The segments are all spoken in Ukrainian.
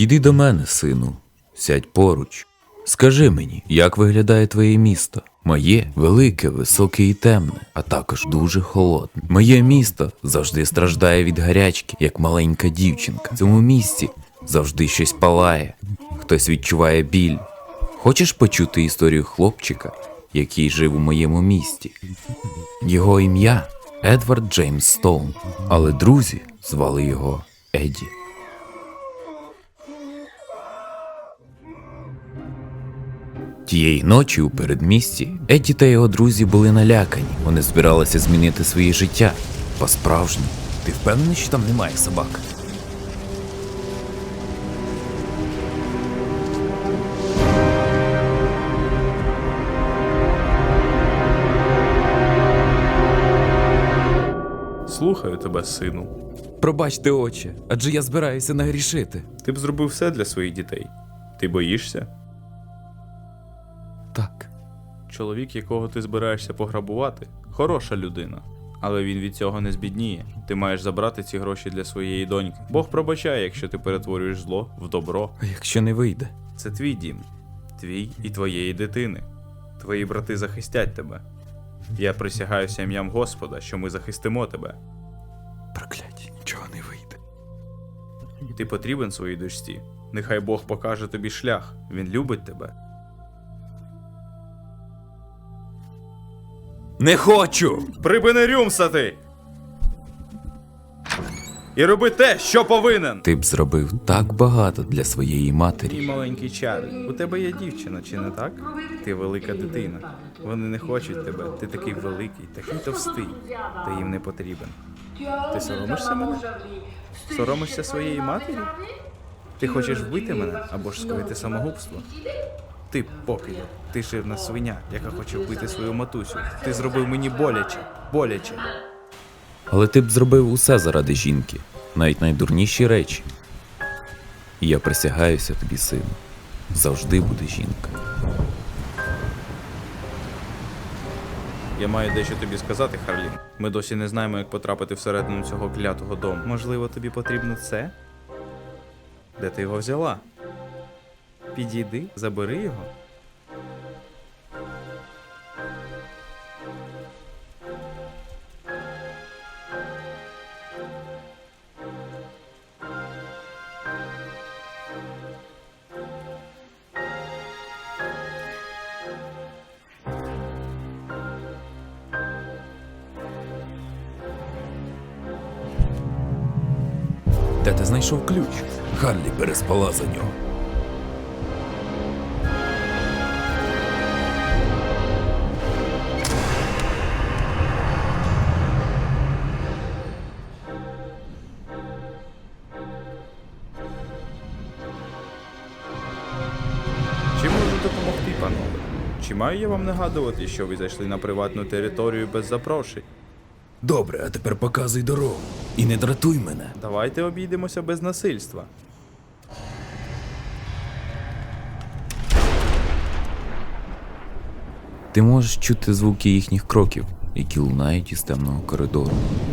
Підійди до мене, сину, сядь поруч. Скажи мені, як виглядає твоє місто? Моє велике, високе і темне, а також дуже холодне. Моє місто завжди страждає від гарячки, як маленька дівчинка. В цьому місті завжди щось палає, хтось відчуває біль. Хочеш почути історію хлопчика, який жив у моєму місті? Його ім'я Едвард Джеймс Стоун, але друзі звали його Еді. Тієї ночі у передмісті Едді та його друзі були налякані. Вони збиралися змінити своє життя. По-справжньому. Ти впевнений, що там немає собак? Слухаю тебе, сину. Пробачте, очі, адже я збираюся нагрішити. Ти б зробив все для своїх дітей. Ти боїшся? Так. Чоловік, якого ти збираєшся пограбувати, хороша людина. Але він від цього не збідніє. Ти маєш забрати ці гроші для своєї доньки. Бог пробачає, якщо ти перетворюєш зло в добро. А якщо не вийде? Це твій дім, твій і твоєї дитини. Твої брати захистять тебе. Я присягаюся ім'ям Господа, що ми захистимо тебе. Прокляття, нічого не вийде. Ти потрібен своїй дочці. Нехай Бог покаже тобі шлях. Він любить тебе. Не хочу! Припини рюмсати! І роби те, що повинен! Ти б зробив так багато для своєї Мій матері. маленький Чарлі, у тебе є дівчина, чи не так? Ти велика дитина. Вони не хочуть тебе. Ти такий великий, такий товстий. Ти їм не потрібен. Ти соромишся мене? Соромишся своєї матері? Ти хочеш вбити мене або ж скоїти самогубство? Ти покидьок, ти жирна свиня, яка хоче вбити свою матусю. Ти зробив мені боляче, боляче. Але ти б зробив усе заради жінки, навіть найдурніші речі. І я присягаюся тобі, сину. Завжди буде жінка. Я маю дещо тобі сказати, Харлін. Ми досі не знаємо, як потрапити всередину цього клятого дому. Можливо, тобі потрібно це? Де ти його взяла? Підійди, забери його. Де ти знайшов ключ? Гарлі переспала за нього. Маю я вам нагадувати, що ви зайшли на приватну територію без запрошень? Добре, а тепер показуй дорогу. І не дратуй мене. Давайте обійдемося без насильства. Ти можеш чути звуки їхніх кроків, які лунають із темного коридору.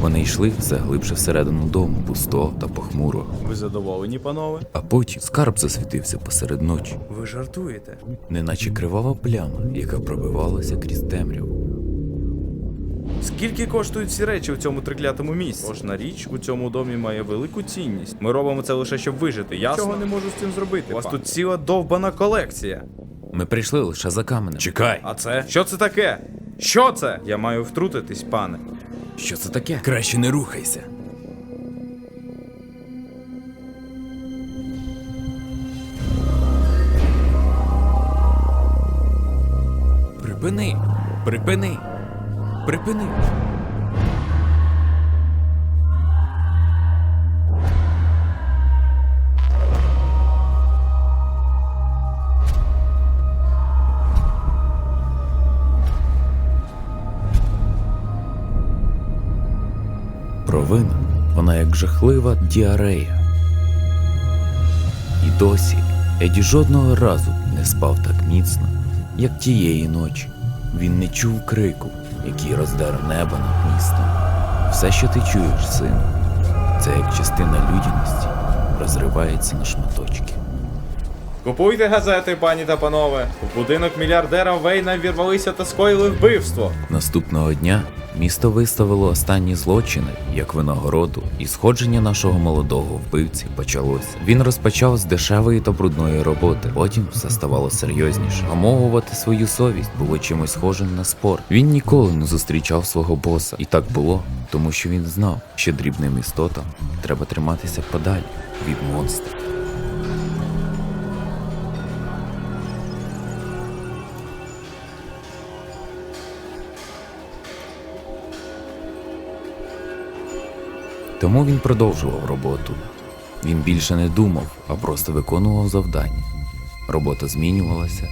Вони йшли все глибше всередину дому, пусто та похмуро. Ви задоволені, панове? А потім скарб засвітився посеред ночі, Ви жартуєте? неначе кривава пляма, яка пробивалася крізь темряву. Скільки коштують ці речі у цьому триклятому місці? Кожна річ у цьому домі має велику цінність. Ми робимо це лише щоб вижити. Я чого не можу з цим зробити. У вас тут ціла довбана колекція. Ми прийшли лише за каменем. Чекай! А це? Що це таке? Що це? Я маю втрутитись, пане. Що це таке? Краще не рухайся. Припини! Припини! Припини! Провина, вона як жахлива діарея. І досі Еді жодного разу не спав так міцно, як тієї ночі. Він не чув крику, який роздер небо над містом. Все, що ти чуєш, сину, це як частина людяності, розривається на шматочки. Купуйте газети, пані та панове. У будинок мільярдера Вейна вірвалися та скоїли вбивство. Наступного дня місто виставило останні злочини як винагороду, і сходження нашого молодого вбивці почалося. Він розпочав з дешевої та брудної роботи. Потім все ставало серйозніше. Омовувати свою совість було чимось схожим на спорт. Він ніколи не зустрічав свого боса, і так було, тому що він знав, що дрібним істотам треба триматися подалі від монстрів. Тому він продовжував роботу. Він більше не думав, а просто виконував завдання. Робота змінювалася.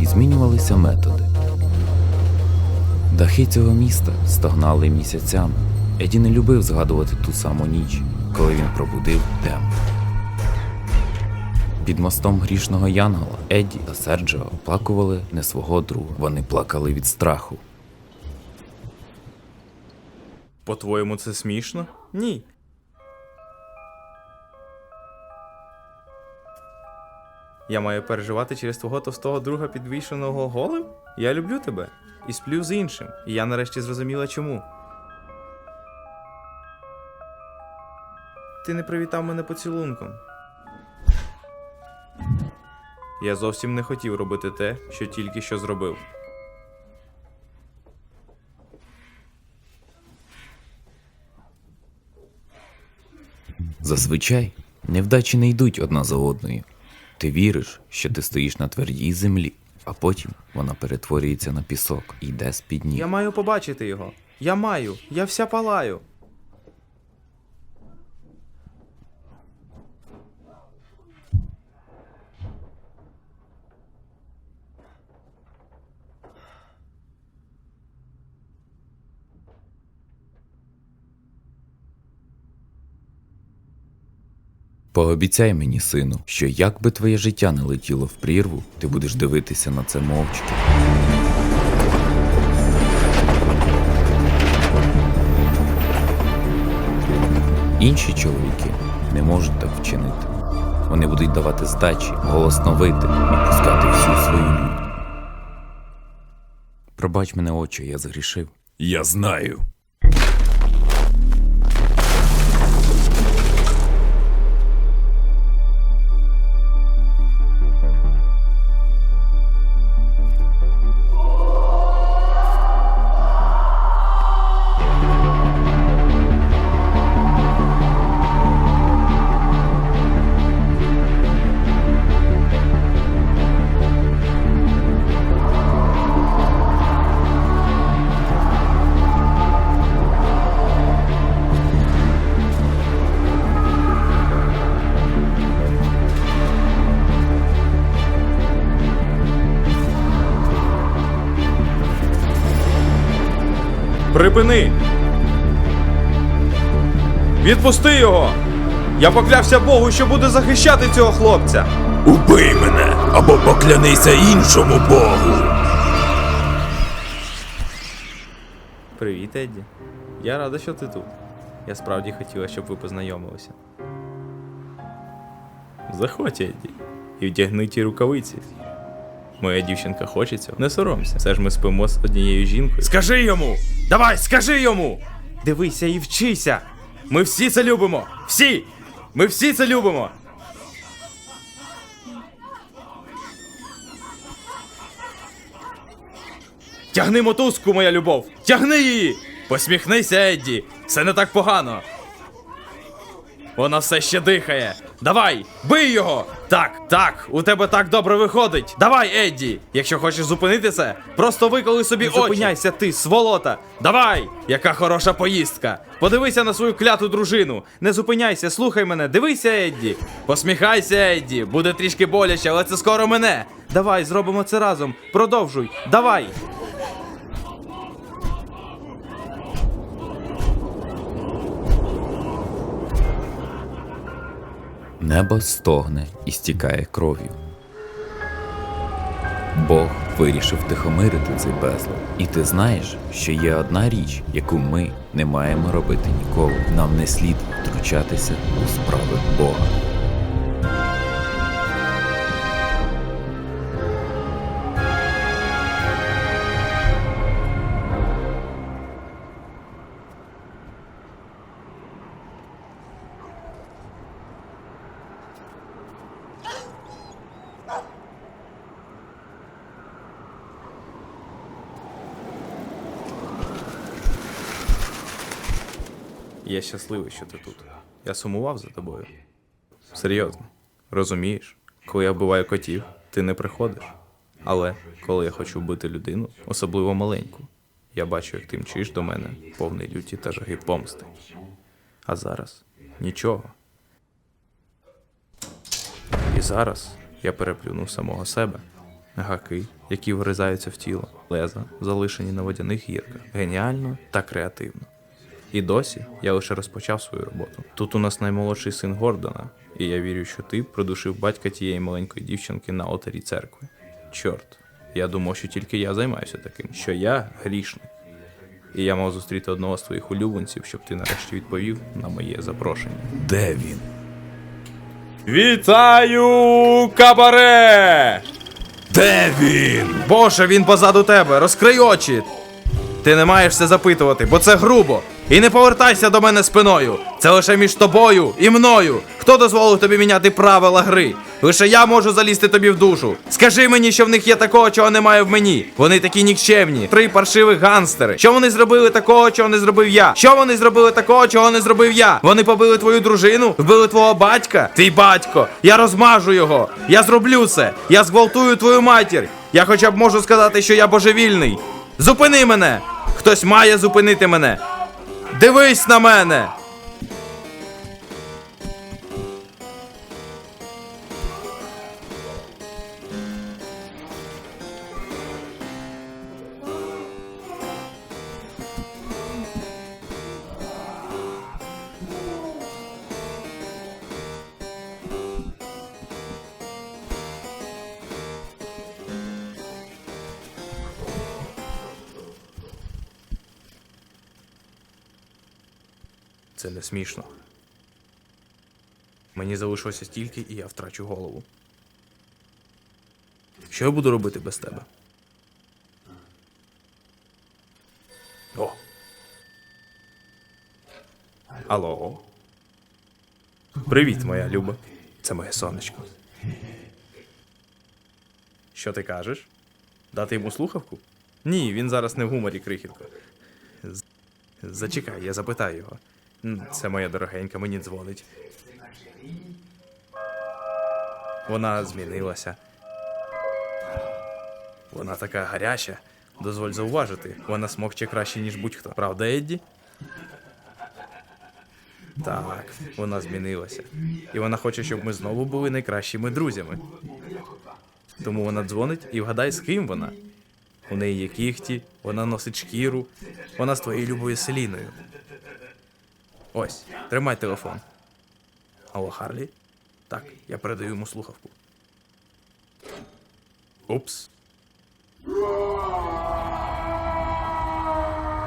І змінювалися методи. Дахи цього міста стогнали місяцями. Еді не любив згадувати ту саму ніч, коли він пробудив темп. Під мостом грішного Янгола Едді та Серджо оплакували не свого друга. Вони плакали від страху. По-твоєму, це смішно? Ні. Я маю переживати через твого товстого друга підвішеного голим? Я люблю тебе і сплю з іншим. І я нарешті зрозуміла чому. Ти не привітав мене поцілунком. Я зовсім не хотів робити те, що тільки що зробив. Зазвичай невдачі не йдуть одна за одною. Ти віриш, що ти стоїш на твердій землі, а потім вона перетворюється на пісок і йде з-під ніг. Я маю побачити його. Я маю. Я вся палаю. Пообіцяй мені, сину, що як би твоє життя не летіло в прірву, ти будеш дивитися на це мовчки. Інші чоловіки не можуть так вчинити. Вони будуть давати здачі, голосно вити і пускати всю свою лють. Пробач мене, очі, я згрішив. Я знаю. Відпусти його! Я поклявся Богу, що буду захищати цього хлопця! Убий мене або поклянися іншому Богу. Привіт, Едді. Я рада, що ти тут. Я справді хотіла, щоб ви познайомилися. Заходь, Едді, і вдягни ті рукавиці. Моя дівчинка хоче цього. Не соромся. Все ж ми спимо з однією жінкою. Скажи йому! Давай, скажи йому! Дивися і вчися! Ми всі це любимо! Всі! Ми всі це любимо! Тягни мотузку, моя любов! Тягни її! Посміхнися, Едді! Це не так погано. Вона все ще дихає. Давай, бий його! Так, так, у тебе так добре виходить. Давай, Едді! Якщо хочеш зупинити це, просто виколи собі очі. Зупиняйся ти, сволота! Давай! Яка хороша поїздка! Подивися на свою кляту дружину. Не зупиняйся, слухай мене, дивися, Едді. Посміхайся, Едді. Буде трішки боляче, але це скоро мене. Давай, зробимо це разом. Продовжуй. Давай. Небо стогне і стікає кров'ю. Бог вирішив тихомирити цей безлад. І ти знаєш, що є одна річ, яку ми не маємо робити ніколи. Нам не слід втручатися у справи Бога. Я щасливий, що ти тут. Я сумував за тобою. Серйозно. Розумієш, коли я вбиваю котів, ти не приходиш. Але коли я хочу вбити людину, особливо маленьку, я бачу, як ти мчиш до мене, повний люті та жаги помсти. А зараз нічого. І зараз я переплюнув самого себе. Гаки, які вризаються в тіло, леза, залишені на водяних гірках. Геніально та креативно. І досі я лише розпочав свою роботу. Тут у нас наймолодший син Гордона, і я вірю, що ти придушив батька тієї маленької дівчинки на отарі церкви. Чорт, я думав, що тільки я займаюся таким, що я грішник. І я мав зустріти одного з твоїх улюбленців, щоб ти нарешті відповів на моє запрошення. Де він? Вітаю, кабаре! Де він? Боже, він позаду тебе, розкрий очі. Ти не маєш це запитувати, бо це грубо. І не повертайся до мене спиною. Це лише між тобою і мною. Хто дозволив тобі міняти правила гри? Лише я можу залізти тобі в душу. Скажи мені, що в них є такого, чого немає в мені. Вони такі нікчемні, три паршивих ганстери. Що вони зробили такого, чого не зробив я? Що вони зробили такого, чого не зробив я? Вони побили твою дружину, вбили твого батька. Твій батько. Я розмажу його. Я зроблю це. Я зґвалтую твою матір. Я хоча б можу сказати, що я божевільний. Зупини мене! Хтось має зупинити мене. Дивись на мене! Це не смішно. Мені залишилося стільки, і я втрачу голову. Що я буду робити без тебе? О. Алло. Привіт, моя Люба. Це моє сонечко. Що ти кажеш? Дати йому слухавку? Ні, він зараз не в гуморі, крихітко. Зачекай, я запитаю його. Це моя дорогенька, мені дзвонить. Вона змінилася. Вона така гаряча. Дозволь зауважити, вона смокче краще, ніж будь-хто. Правда, Едді? Так, вона змінилася. І вона хоче, щоб ми знову були найкращими друзями. Тому вона дзвонить і вгадай, з ким вона. У неї є кіхті, вона носить шкіру, вона з твоєю любою Селіною. Ось, тримай телефон. Алло, Харлі? Так, я передаю йому слухавку. Упс.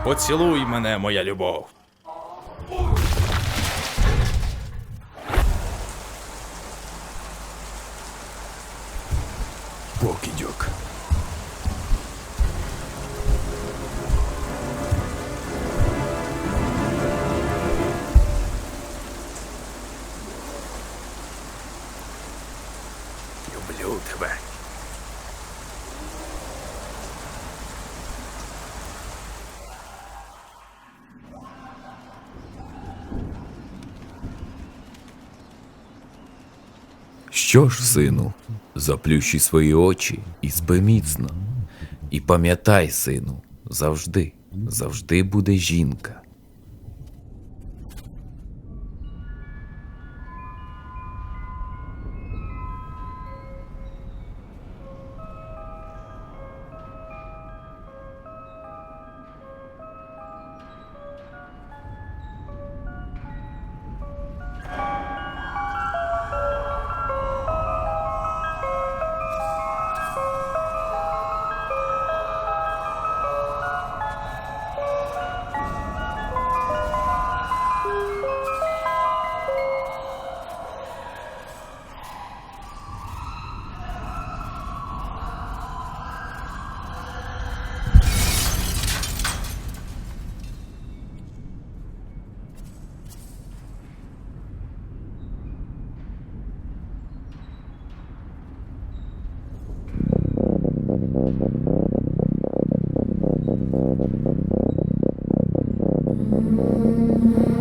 Поцілуй мене, моя любов. Покидьок. Що ж, сину, заплющи свої очі і спи міцно. І пам'ятай, сину, завжди, завжди буде жінка.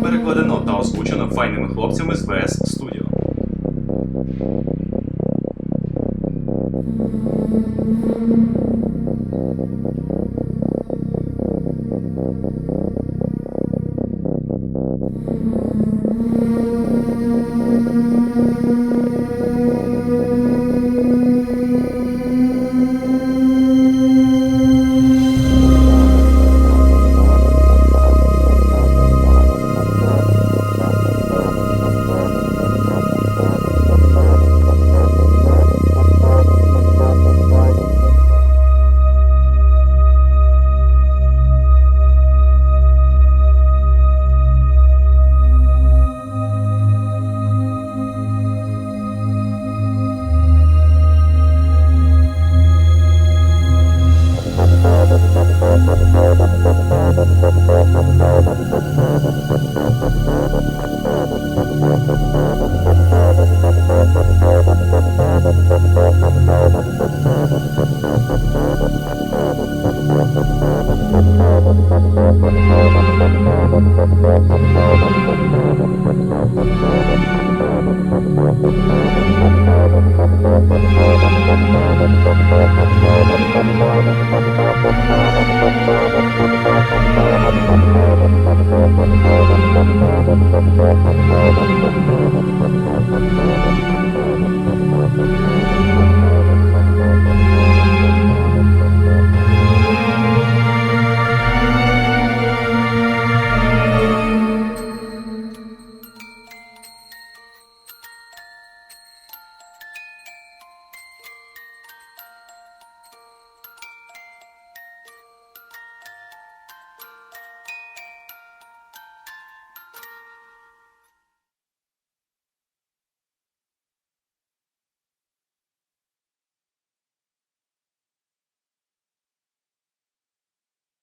Перекладено та озвучено файними хлопцями з ВС Studio. Thank you.